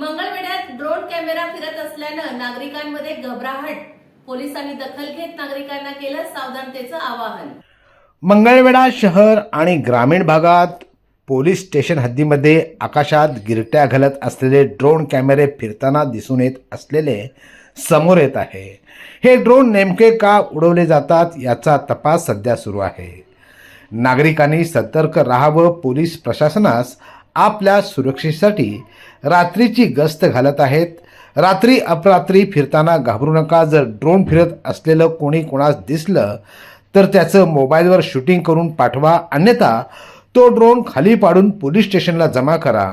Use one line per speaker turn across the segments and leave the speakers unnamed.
मंगळवेढ्यात drone camera फिरत असल्यानं नागरिकांमध्ये घबराहट. पोलिसांनी दखल घेत नागरिकांना केलं सावधानतेचं आवाहन.
मंगळवेढा शहर आणि ग्रामीण भागात पोलीस स्टेशन हद्दीमध्ये आकाशात गिरट्या घालत असलेले ड्रोन कॅमेरे फिरताना दिसून येत असलेले समोर येत आहे. हे ड्रोन नेमके का उडवले जातात याचा तपास सध्या सुरू आहे. नागरिकांनी सतर्क राहावं पोलीस प्रशासनास आपल्या सुरक्षेसाठी रात्रीची गस्त घालत आहेत. रात्री अपरात्री फिरताना घाबरू नका. जर ड्रोन फिरत असलेलं कोणी कोणास दिसलं तर त्याचं मोबाईलवर शूटिंग करून पाठवा. अन्यथा तो ड्रोन खाली पाडून पोलीस स्टेशनला जमा करा.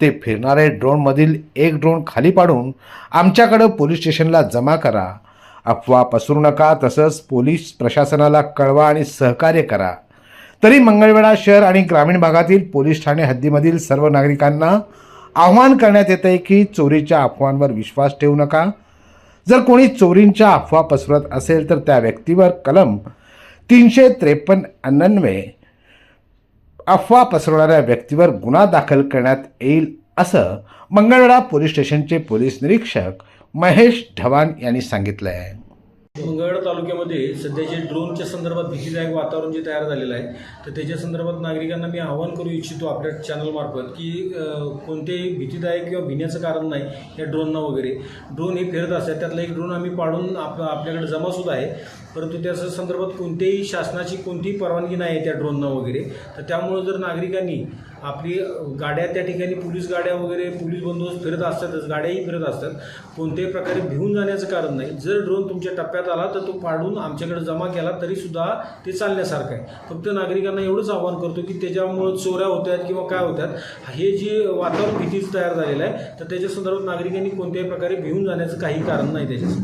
ते फिरणारे ड्रोनमधील एक ड्रोन खाली पाडून आमच्याकडं पोलीस स्टेशनला जमा करा. अफवा पसरू नका. तसंच पोलीस प्रशासनाला कळवा आणि सहकार्य करा. तरी मंगळवेढा शहर आणि ग्रामीण भागातील पोलीस ठाणे हद्दीमधील सर्व नागरिकांना आव्हान करण्यात येत आहे की चोरीच्या अफवांवर विश्वास ठेवू नका. जर कोणी चोरींच्या अफवा पसरत असेल तर त्या व्यक्तीवर कलम तीनशे त्रेपन्न अनन्वे अफवा पसरवणाऱ्या व्यक्तीवर गुन्हा दाखल करण्यात येईल असं मंगळवेढा पोलीस स्टेशनचे पोलीस निरीक्षक महेश ढवाण यांनी सांगितलं आहे
मंगळवेढा तालुक्यामध्ये सध्या जे ड्रोनच्या संदर्भात भीतीदायक वातावरण जे तयार झालेलं आहे तर त्याच्या संदर्भात नागरिकांना मी आवाहन करू इच्छितो आपल्या चॅनलमार्फत की कोणतेही भीतीदायक किंवा भिण्याचं कारण नाही या ड्रोनना वगैरे. ड्रोन हे फिरत असतात त्यातला एक ड्रोन आम्ही पाडून आप आपल्याकडे जमासुद्धा आहे. परंतु त्याच्या संदर्भात कोणतेही शासनाची कोणतीही परवानगी नाही आहे त्या ड्रोनना वगैरे. तर त्यामुळं जर नागरिकांनी आपली गाड्या त्या ठिकाणी पोलीस गाड्या वगैरे पोलीस बंदोबस्त फिरत असतातच गाड्याही फिरत असतात. कोणत्याही प्रकारे भिवून जाण्याचं कारण नाही. जर ड्रोन तुमच्या टप्प्यात आला तर तो पाडून आमच्याकडे जमा केला तरीसुद्धा ते चालण्यासारखं आहे. फक्त नागरिकांना एवढंच आवाहन करतो की त्याच्यामुळं चोऱ्या होत आहेत किंवा काय होतात हे जे वातावरण भीतीच तयार झालेलं आहे तर त्याच्या संदर्भात नागरिकांनी कोणत्याही प्रकारे भिवून जाण्याचं काही कारण नाही त्याच्यासाठी